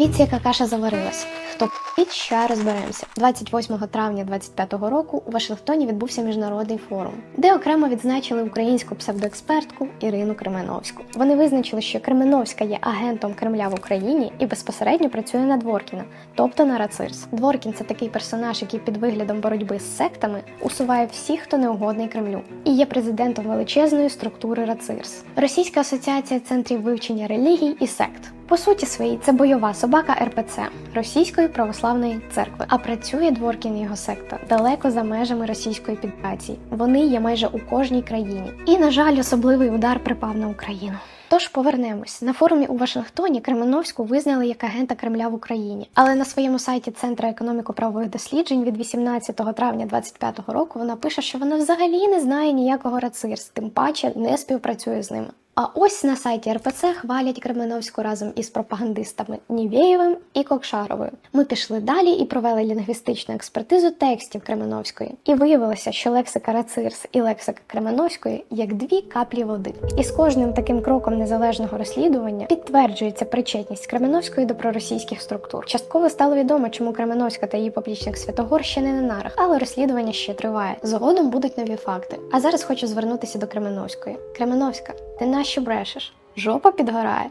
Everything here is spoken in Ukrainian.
Дивіться, яка каша заварилась. Хто пить, ще розберемося. 28 травня 25-го року у Вашингтоні відбувся міжнародний форум, де окремо відзначили українську псевдоекспертку Ірину Кременовську. Вони визначили, що Кременовська є агентом Кремля в Україні і безпосередньо працює на Дворкіна, тобто на Рацирс. Дворкін це такий персонаж, який під виглядом боротьби з сектами усуває всіх, хто неугодний Кремлю, і є президентом величезної структури Рацирс. Російська асоціація центрів вивчення релігій і сект. По суті своїй це бойова собака РПЦ Російської православної церкви. А працює Дворкін і його секта далеко за межами Російської Федерації. Вони є майже у кожній країні. І, на жаль, особливий удар припав на Україну. Тож повернемось на форумі у Вашингтоні. Кременовську визнали як агента Кремля в Україні, але на своєму сайті Центру економіко-правових досліджень від 18 травня 25-го року вона пише, що вона взагалі не знає ніякого рацирс, тим паче не співпрацює з ними. А ось на сайті РПЦ хвалять Кременовську разом із пропагандистами Нівєєвим і Кокшаровою. Ми пішли далі і провели лінгвістичну експертизу текстів Кременовської. І виявилося, що лексика Рацирс і лексика Кременовської як дві каплі води. І з кожним таким кроком незалежного розслідування підтверджується причетність Кременовської до проросійських структур. Частково стало відомо, чому Кременовська та її поплічник Святогор ще не на нарах, але розслідування ще триває. Згодом будуть нові факти. А зараз хочу звернутися до Кременовської. Кременовська, ти нащо брешеш? Жопа підгорає.